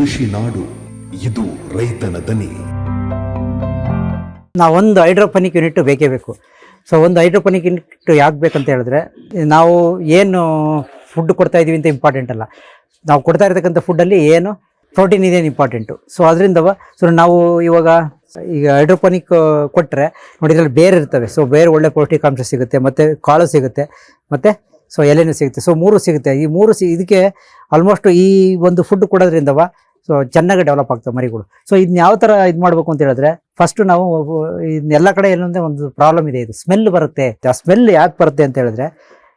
ಕೃಷಿ ನಾಡು, ಇದು ರೈತನ ದನಿ. ನಾವೊಂದು ಹೈಡ್ರೋಪನಿಕ್ ಯೂನಿಟ್ ಬೇಕೇ ಬೇಕು. ಸೊ ಒಂದು ಹೈಡ್ರೋಪನಿಕ್ ಯೂನಿಟ್ ಯಾಕೆ ಬೇಕಂತ ಹೇಳಿದ್ರೆ, ನಾವು ಏನು ಫುಡ್ ಕೊಡ್ತಾ ಇದೀವಿ ಅಂತ ಇಂಪಾರ್ಟೆಂಟ್ ಅಲ್ಲ. ನಾವು ಕೊಡ್ತಾ ಇರತಕ್ಕಂಥ ಫುಡ್ಡಲ್ಲಿ ಏನು ಪ್ರೋಟೀನ್ ಇದೇನು ಇಂಪಾರ್ಟೆಂಟು ಸೊ ಅದರಿಂದ ಸೊ ನಾವು ಇವಾಗ ಈಗ ಹೈಡ್ರೋಪನಿಕ್ ಕೊಟ್ಟರೆ ನೋಡಿ ಇದರಲ್ಲಿ ಬೇರೆ ಇರ್ತವೆ. ಸೊ ಬೇರೆ ಒಳ್ಳೆ ಪೌಷ್ಟಿಕಾಂಶ ಸಿಗುತ್ತೆ, ಮತ್ತು ಕಾಳು ಸಿಗುತ್ತೆ, ಮತ್ತು ಸೊ ಎಲೆನೂ ಸಿಗುತ್ತೆ. ಸೊ ಮೂರು ಸಿಗುತ್ತೆ. ಈ ಮೂರು ಸಿ, ಇದಕ್ಕೆ ಆಲ್ಮೋಸ್ಟ್ ಈ ಒಂದು ಫುಡ್ ಕೊಡೋದ್ರಿಂದವ ಸೊ ಚೆನ್ನಾಗಿ ಡೆವಲಪ್ ಆಗ್ತವೆ ಮರಿಗಳು. ಸೊ ಇದನ್ನ ಯಾವ ಥರ ಇದು ಮಾಡಬೇಕು ಅಂತ ಹೇಳಿದ್ರೆ ಫಸ್ಟ್ ನಾವು ಇದನ್ನೆಲ್ಲ ಕಡೆ ಏನಂದ್ರೆ ಒಂದು ಪ್ರಾಬ್ಲಮ್ ಇದೆ. ಇದು ಸ್ಮೆಲ್ ಬರುತ್ತೆ. ಆ ಸ್ಮೆಲ್ ಯಾಕೆ ಬರುತ್ತೆ ಅಂತ ಹೇಳಿದ್ರೆ,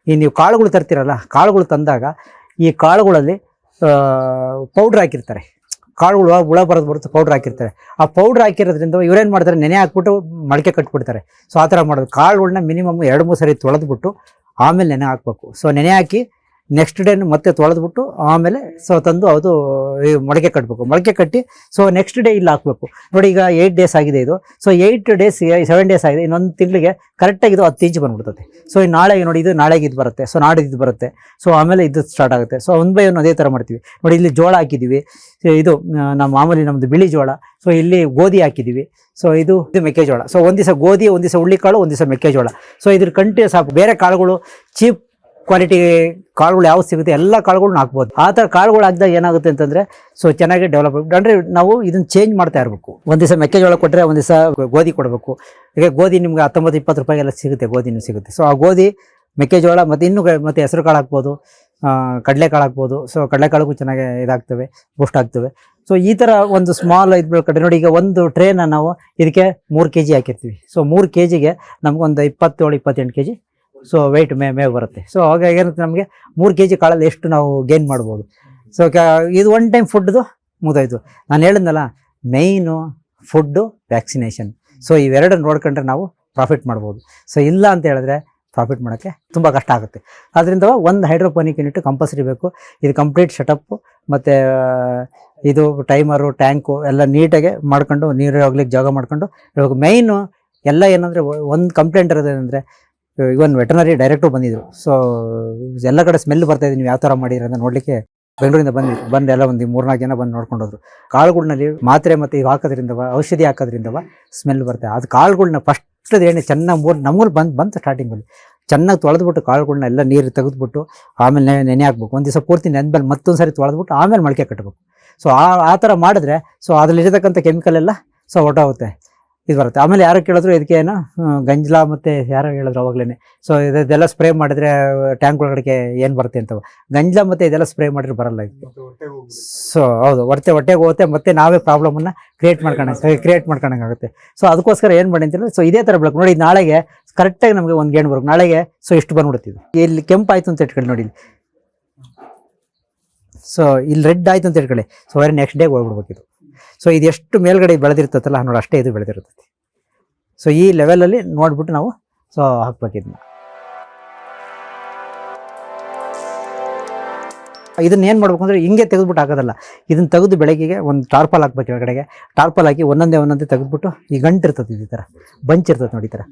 ಈ ನೀವು ಕಾಳುಗಳು ತರ್ತೀರಲ್ಲ, ಕಾಳುಗಳು ತಂದಾಗ ಈ ಕಾಳುಗಳಲ್ಲಿ ಪೌಡ್ರ್ ಹಾಕಿರ್ತಾರೆ. ಕಾಳುಗಳು ಹುಳ ಬರೋದು ಬರುತ್ತೆ ಪೌಡ್ರ್ ಹಾಕಿರ್ತಾರೆ. ಆ ಪೌಡ್ರ್ ಹಾಕಿರೋದ್ರಿಂದ ಇವ್ರೇನು ಮಾಡ್ತಾರೆ, ನೆನೆ ಹಾಕ್ಬಿಟ್ಟು ಮೊಳಕೆ ಕಟ್ಬಿಡ್ತಾರೆ. ಸೊ ಆ ಥರ ಮಾಡೋದು ಕಾಳುಗಳನ್ನ ಮಿನಿಮಮ್ ಎರಡು ಮೂರು ಸರಿ ತೊಳೆದ್ಬಿಟ್ಟು ಆಮೇಲೆ ನೆನೆ ಹಾಕ್ಬೇಕು. ಸೊ ನೆನೆ ಹಾಕಿ ನೆಕ್ಸ್ಟ್ ಡೇ ಮತ್ತೆ ತೊಳೆದ್ಬಿಟ್ಟು ಆಮೇಲೆ ಸೊ ತಂದು ಅದು ಮೊಳಕೆ ಕಟ್ಟಬೇಕು ಮೊಳಕೆ ಕಟ್ಟಿ ಸೊ ನೆಕ್ಸ್ಟ್ ಡೇ ಇಲ್ಲಿ ಹಾಕಬೇಕು. ನೋಡಿ ಈಗ ಏಯ್ಟ್ ಡೇಸ್ ಆಗಿದೆ ಇದು. So eight days seven days ಆಗಿದೆ. ಇನ್ನೊಂದು ತಿಂಗಳಿಗೆ ಕರೆಕ್ಟಾಗಿ ಇದು ಹತ್ತು ಇಂಚು ಬಂದ್ಬಿಡ್ತದೆ. ಸೊ ಈ ನಾಳೆಗೆ ನೋಡಿ ಇದು ನಾಳೆಗೆ ಇದು ಬರುತ್ತೆ. ಸೊ ನಾಡಿದ್ದು ಇದು ಬರುತ್ತೆ. ಸೊ ಆಮೇಲೆ ಇದು ಸ್ಟಾರ್ಟ್ ಆಗುತ್ತೆ. ಸೊ ಒಂದು ಬೈ ಒಂದು ಅದೇ ಥರ ಮಾಡ್ತೀವಿ. ನೋಡಿ ಇಲ್ಲಿ ಜೋಳ ಹಾಕಿದ್ದೀವಿ. ಇದು ನಮ್ಮ ಮಾಮೂಲಿ ನಮ್ಮದು ಬಿಳಿ ಜೋಳ. ಸೊ ಇಲ್ಲಿ ಗೋಧಿ ಹಾಕಿದ್ದೀವಿ. ಸೊ ಇದು ಇದು ಮೆಕ್ಕೆಜೋಳ. ಸೊ ಒಂದು ದಿವಸ ಗೋಧಿ ಒಂದು ದಿವಸ ಹುಳ್ಳಿಕಾಳು ಒಂದು ದಿವಸ ಮೆಕ್ಕೆಜೋಳ. ಸೊ ಇದ್ರ ಕಂಟಿನ್ಯೂಸ್ ಬೇರೆ ಕಾಳುಗಳು ಚೀಪ್ ಕ್ವಾಲಿಟಿ ಕಾಳುಗಳು ಯಾವ ಸಿಗುತ್ತೆ ಎಲ್ಲ ಕಾಳುಗಳನ್ನ ಹಾಕ್ಬೋದು. ಆ ಥರ ಕಾಳುಗಳು ಹಾಕಿದಾಗ ಏನಾಗುತ್ತೆ ಅಂತಂದರೆ ಸೊ ಚೆನ್ನಾಗಿ ಡೆವಲಪ್ ಅಂದರೆ ನಾವು ಇದನ್ನು ಚೇಂಜ್ ಮಾಡ್ತಾ ಇರಬೇಕು. ಒಂದು ದಿವಸ ಮೆಕ್ಕೆಜೋಳ ಕೊಟ್ಟರೆ ಒಂದು ದಿವಸ ಗೋಧಿ ಕೊಡಬೇಕು. ಈಗ ಗೋಧಿ ನಿಮ್ಗೆ ಹತ್ತೊಂಬತ್ತು, ಇಪ್ಪತ್ತು ರೂಪಾಯಿಗೆಲ್ಲ ಸಿಗುತ್ತೆ ಗೋಧಿನೂ ಸಿಗುತ್ತೆ. ಸೊ ಆ ಗೋಧಿ, ಮೆಕ್ಕೆಜೋಳ ಮತ್ತು ಇನ್ನೂ ಮತ್ತು ಹೆಸರು ಕಾಳು ಹಾಕ್ಬೋದು. ಕಡಲೆಕಾಳು ಹಾಕ್ಬೋದು. ಸೊ ಕಡಲೆಕಾಳಿಗೂ ಚೆನ್ನಾಗಿ ಇದಾಗ್ತವೆ ಬೂಸ್ಟ್ ಆಗ್ತವೆ. ಸೊ ಈ ಥರ ಒಂದು ಸ್ಮಾಲ್ ಇದು ಕಡೆ ನೋಡಿ ಈಗ ಒಂದು ಟ್ರೇನ ನಾವು ಇದಕ್ಕೆ ಮೂರು ಕೆ ಜಿ ಹಾಕಿರ್ತೀವಿ. ಸೊ ಮೂರು ಕೆ ಜಿಗೆ ನಮಗೊಂದು ಇಪ್ಪತ್ತೇಳು, ಇಪ್ಪತ್ತೆಂಟು ಕೆ ಜಿ ಸೊ ವೆಯ್ಟ್ ಮೇ ಮೇ ಬರುತ್ತೆ. ಸೊ ಹಾಗಾಗಿ ಏನಾಗುತ್ತೆ ನಮಗೆ? ಮೂರು ಕೆ ಜಿ ಕಾಳಲ್ಲಿ ಎಷ್ಟು ನಾವು ಗೇನ್ ಮಾಡ್ಬೋದು. ಸೊ ಇದು ಒನ್ ಟೈಮ್ ಫುಡ್ದು ಮುಗಿದೋಯ್ತು. ನಾನು ಹೇಳಿದ್ನಲ್ಲ ಮೇಯ್ನು ಫುಡ್ಡು ವ್ಯಾಕ್ಸಿನೇಷನ್ ಸೊ ಇವೆರಡನ್ನು ನೋಡ್ಕೊಂಡ್ರೆ ನಾವು ಪ್ರಾಫಿಟ್ ಮಾಡ್ಬೋದು. ಸೊ ಇಲ್ಲ ಅಂತ ಹೇಳಿದ್ರೆ ಪ್ರಾಫಿಟ್ ಮಾಡೋಕ್ಕೆ ತುಂಬ ಕಷ್ಟ ಆಗುತ್ತೆ. ಆದ್ದರಿಂದ ಒಂದು ಹೈಡ್ರೋಪೋನಿಕ್ ಯೂನಿಟ್ ಕಂಪಲ್ಸರಿ ಬೇಕು. ಇದು ಕಂಪ್ಲೀಟ್ ಸೆಟಪ್ಪು ಮತ್ತು ಇದು ಟೈಮರು ಟ್ಯಾಂಕು ಎಲ್ಲ ನೀಟಾಗಿ ಮಾಡ್ಕೊಂಡು ನೀರು ಹೋಗ್ಲಿಕ್ಕೆ ಜಾಗ ಮಾಡ್ಕೊಂಡು ಇವಾಗ ಮೇಯ್ನು ಎಲ್ಲ ಏನಂದರೆ, ಒಂದು ಕಂಪ್ಲೇಂಟ್ ಇರೋದೇನೆಂದರೆ ಇವನ್ ವೆಟನರಿ ಡೈರೆಕ್ಟರ್ ಬಂದಿದ್ರು. ಸೊ ಎಲ್ಲ ಕಡೆ ಸ್ಮೆಲ್ ಬರ್ತಾ ಇದೆ, ನೀವು ಯಾವ ಥರ ಮಾಡಿದ್ರೆ ಅಂತ ನೋಡಲಿಕ್ಕೆ ಬೆಂಗಳೂರಿಂದ ಬಂದು ಬಂದು ಎಲ್ಲ ಒಂದು ಮೂರ್ನಾಲ್ಕು ಜನ ಬಂದು ನೋಡ್ಕೊಂಡು ಹೋದ್ರು ಕಾಳುಗಳ್ನಲ್ಲಿ ಮಾತ್ರೆ ಮತ್ತು ಇವು ಹಾಕೋದ್ರಿಂದವ ಔಷಧಿ ಹಾಕೋದ್ರಿಂದವ ಸ್ಮೆಲ್ ಬರುತ್ತೆ ಅದು ಕಾಳುಗಳ್ನ ಫಸ್ಟ್ ಎಣ್ಣೆ ಚೆನ್ನಾಗಿ ಮೂರು ನಮಗೂ ಬಂದು, ಬಂತು ಸ್ಟಾರ್ಟಿಂಗಲ್ಲಿ ಚೆನ್ನಾಗಿ ತೊಳೆದ್ಬಿಟ್ಟು ಕಾಳುಗಳನ್ನ ಎಲ್ಲ ನೀರು ತೆಗೆದ್ಬಿಟ್ಟು ಆಮೇಲೆ ನೆನೆ ಹಾಕ್ಬೇಕು. ಒಂದು ದಿವಸ ಪೂರ್ತಿ ನೆನ್ಮೇಲೆ ಮತ್ತೊಂದು ಸರಿ ತೊಳೆದ್ಬಿಟ್ಟು ಆಮೇಲೆ ಮೊಳಕೆ ಕಟ್ಟಬೇಕು ಸೊ ಆ ಆ ಥರ ಮಾಡಿದ್ರೆ ಸೊ ಅದರಲ್ಲಿರತಕ್ಕಂಥ ಕೆಮಿಕಲ್ ಎಲ್ಲ ಸೊ ಹೊರಟೋಗುತ್ತೆ. ಇದು ಬರುತ್ತೆ. ಆಮೇಲೆ ಯಾರು ಕೇಳಿದ್ರು ಇದಕ್ಕೆ ಏನು ಗಂಜಲ ಮತ್ತು ಯಾರು ಹೇಳಿದ್ರು ಅವಾಗಲೇ ಸೊ ಇದೆಲ್ಲ ಸ್ಪ್ರೇ ಮಾಡಿದ್ರೆ ಟ್ಯಾಂಕ್ ಒಳಗಡೆ ಏನು ಬರುತ್ತೆ ಅಂತ. ಗಂಜಲ ಮತ್ತು ಇದೆಲ್ಲ ಸ್ಪ್ರೇ ಮಾಡಿದ್ರೆ ಬರಲ್ಲ ಇದು. ಸೊ ಹೌದು ಹೊಟ್ಟೆ ಹೊಟ್ಟೆಗೆ ಹೋಗುತ್ತೆ ಮತ್ತೆ ನಾವೇ ಪ್ರಾಬ್ಲಮನ್ನು ಕ್ರಿಯೇಟ್ ಮಾಡ್ಕೊಂಡಂಗೆ ಕ್ರಿಯೇಟ್ ಮಾಡ್ಕೊಂಡಂಗೆ ಆಗುತ್ತೆ ಸೊ ಅದಕ್ಕೋಸ್ಕರ ಏನು ಮಾಡಿ ಅಂತಂದ್ರೆ ಸೊ ಇದೇ ಥರ ಬೇಕು ನೋಡಿ ನಾಳೆಗೆ ಕರೆಕ್ಟಾಗಿ ನಮಗೆ ಒಂದು ಗೇಣ್ ಬರ್ಬೇಕು. ನಾಳೆಗೆ ಸೊ ಇಷ್ಟು ಬಂದ್ಬಿಡ್ತೀವಿ ಇಲ್ಲಿ ಕೆಂಪು ಆಯ್ತು ಅಂತ ಇಟ್ಕೊಳ್ಳಿ ನೋಡಿ ಇಲ್ಲಿ. ಸೊ ಇಲ್ಲಿ ರೆಡ್ ಆಯ್ತು ಅಂತ ಇಟ್ಕೊಳ್ಳಿ. ಸೊ ಅವ್ರೆ ನೆಕ್ಸ್ಟ್ ಡೇಗೆ ಹೋಗ್ಬಿಡ್ಬೇಕಿದು ಇದು. ಸೊ ಇದು ಎಷ್ಟು ಮೇಲ್ಗಡೆ ಬೆಳೆದಿರ್ತದಲ್ಲ ನೋಡಿ, ಅಷ್ಟೇ ಇದು ಬೆಳೆದಿರ್ತೈತಿ. ಸೊ ಈ ಲೆವೆಲಲ್ಲಿ ನೋಡ್ಬಿಟ್ಟು ನಾವು ಸೊ ಹಾಕ್ಬೇಕಿದ್ನ. ಇದನ್ನ ಏನು ಮಾಡ್ಬೇಕು ಅಂದರೆ, ಹಿಂಗೆ ತೆಗೆದ್ಬಿಟ್ಟು ಹಾಕೋದಲ್ಲ. ಇದನ್ನ ತೆಗೆದು ಬೆಳಗ್ಗೆಗೆ ಒಂದು ಟಾರ್ಪಲ್ ಹಾಕ್ಬೇಕು ಕೆಳಗಡೆಗೆ. ಟಾರ್ಪಲ್ ಹಾಕಿ ಒಂದೊಂದೇ ಒಂದೊಂದೇ ತೆಗೆದ್ಬಿಟ್ಟು, ಈ ಗಂಟು ಇರ್ತದೆ ಈ ಥರ ಬಂಚ್ ಇರ್ತದೆ ನೋಡಿ ಈ ಥರ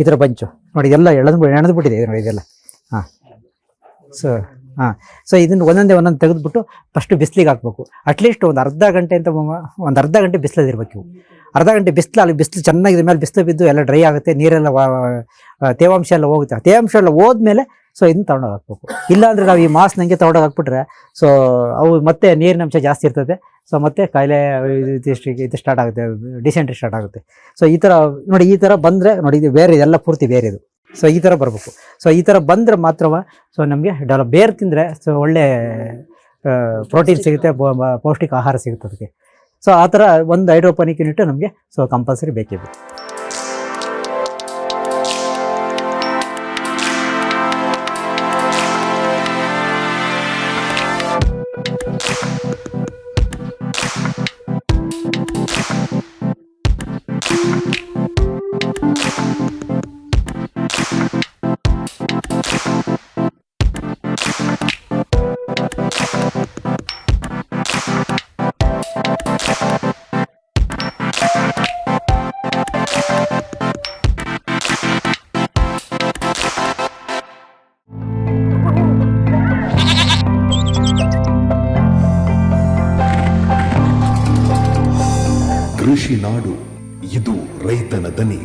ಈ ಥರ ಬಂಚು. ನೋಡಿ, ಇದೆಲ್ಲ ಎಳೆದು ಎಳೆದ್ಬಿಟ್ಟಿದೆ ಇದು ನೋಡಿ ಇದೆಲ್ಲ. ಹಾಂ. ಸೊ ಹಾಂ. ಸೊ ಇದನ್ನು ಒಂದೊಂದೇ ಒಂದೊಂದು ತೆಗೆದುಬಿಟ್ಟು ಫಸ್ಟ್ ಬಿಸಿಲಿಗೆ ಹಾಕ್ಬೇಕು. ಅಟ್ಲೀಸ್ಟ್ ಒಂದು ಅರ್ಧ ಗಂಟೆ ಅಂತ ಒಂದು ಅರ್ಧ ಗಂಟೆ ಬಿಸಿಲಲ್ಲಿ ಇರ್ಬೇಕು ಇವು. ಅರ್ಧ ಗಂಟೆ ಬಿಸಿಲು, ಅಲ್ಲಿ ಬಿಸಿಲು ಚೆನ್ನಾಗಿದೆ, ಮೇಲೆ ಬಿಸಿಲು ಬಿದ್ದು ಎಲ್ಲ ಡ್ರೈ ಆಗುತ್ತೆ, ನೀರೆಲ್ಲ ತೇವಾಂಶ ಎಲ್ಲ ಹೋಗುತ್ತೆ. ತೇವಾಂಶ ಎಲ್ಲ ಹೋದ್ಮೇಲೆ ಸೊ ಇದನ್ನ ತಗೊಂಡೋಗಿ ಹಾಕ್ಬೇಕು. ಇಲ್ಲಾಂದ್ರೆ ನಾವು ಈ ಮಾಸ್ ನಂಗೆ ತಗೊಂಡೋಗಿ ಹಾಕ್ಬಿಟ್ರೆ ಸೊ ಅವು ಮತ್ತೆ ನೀರಿನ ಅಂಶ ಜಾಸ್ತಿ ಇರ್ತದೆ. ಸೊ ಮತ್ತೆ ಕಾಯಿಲೆ, ಇದು ಸ್ಟಾರ್ಟ್ ಆಗುತ್ತೆ ಡಿಸೆಂಟ್ರಿ ಸ್ಟಾರ್ಟ್ ಆಗುತ್ತೆ. ಸೊ ಈ ಥರ ನೋಡಿ ಈ ಥರ ಬಂದರೆ, ನೋಡಿ ಇದು ಬೇರೆ, ಇದೆಲ್ಲ ಪೂರ್ತಿ ಬೇರೆ ಇದು. ಸೊ ಈ ಥರ ಬರಬೇಕು. ಸೊ ಈ ಥರ ಬಂದರೆ ಮಾತ್ರವ ಸೊ ನಮಗೆ ಡೆವಲಪ್ ಬೇರೆ ತಿಂದರೆ ಸೊ ಒಳ್ಳೆ ಪ್ರೋಟೀನ್ ಸಿಗುತ್ತೆ ಪೌಷ್ಟಿಕ ಆಹಾರ ಸಿಗುತ್ತೆ ಅದಕ್ಕೆ. ಸೊ ಆ ಥರ ಒಂದು ಹೈಡ್ರೋಪನಿಕ್ ಯೂನಿಟ್ ನಮಗೆ ಸೊ ಕಂಪಲ್ಸರಿ ಬೇಕೇ ಬೇಕು. ಕೃಷಿ ನಾಡು ಇದು ರೈತನ ದನಿ.